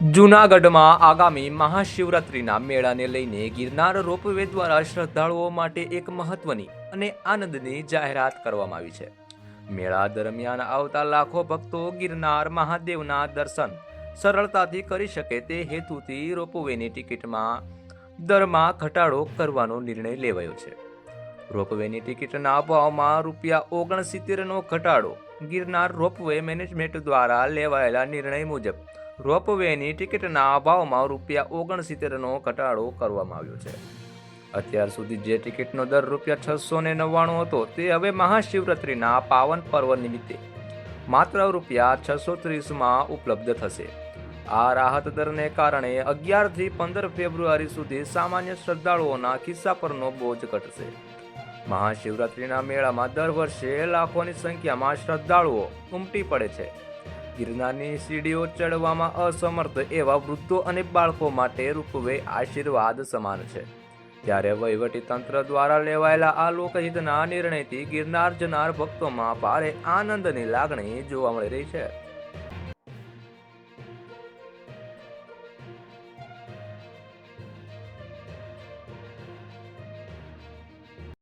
જૂનાગઢમાં આગામી મહાશિવરાત્રિના મેળાને લઈને ગિરનાર રોપવે દ્વારા શ્રદ્ધાળુઓ માટે એક મહત્વની અને આનંદની જાહેરાત કરવામાં આવી છે. મેળા દરમિયાન આવતા લાખો ભક્તો ગિરનાર મહાદેવના દર્શન સરળતાથી કરી શકે તે હેતુથી રોપવેની ટિકિટમાં દરમાં ઘટાડો કરવાનો નિર્ણય લેવાયો છે. રોપવેની ટિકિટના ભાવમાં રૂપિયા ઓગણસિત્તેરનો ઘટાડો ગિરનાર રોપવે મેનેજમેન્ટ દ્વારા લેવાયેલા નિર્ણય મુજબ રોપવેની ટિકિટના અભાવમાં રૂપિયા ઓગણસિત્તેરનો ઘટાડો કરવામાં આવ્યો છે. અત્યાર સુધી જે ટિકિટનો દર રૂપિયા છસો ને નવ્વાણું હતો, તે હવે મહાશિવરાત્રિના પાવન પર્વ નિમિત્તે માત્ર રૂપિયા છસો ત્રીસમાં ઉપલબ્ધ થશે. આ રાહત દરને કારણે અગિયારથી પંદર ફેબ્રુઆરી સુધી સામાન્ય શ્રદ્ધાળુઓના ખિસ્સા પરનો બોજ ઘટશે. મહાશિવરાત્રિના મેળામાં દર વર્ષે લાખોની સંખ્યામાં શ્રદ્ધાળુઓ ઉમટી પડે છે. ગિરનારની સીડીઓ ચડવામાં અસમર્થ એવા વૃદ્ધો અને બાળકો માટે રૂપવે આશીર્વાદ સમાન છે. ત્યારે વહીવટી તંત્ર દ્વારા લેવાયેલા આ લોકહિતના નિર્ણયથી ગિરનાર જનાર ભક્તોમાં ભારે આનંદની લાગણી જોવા મળી રહી છે.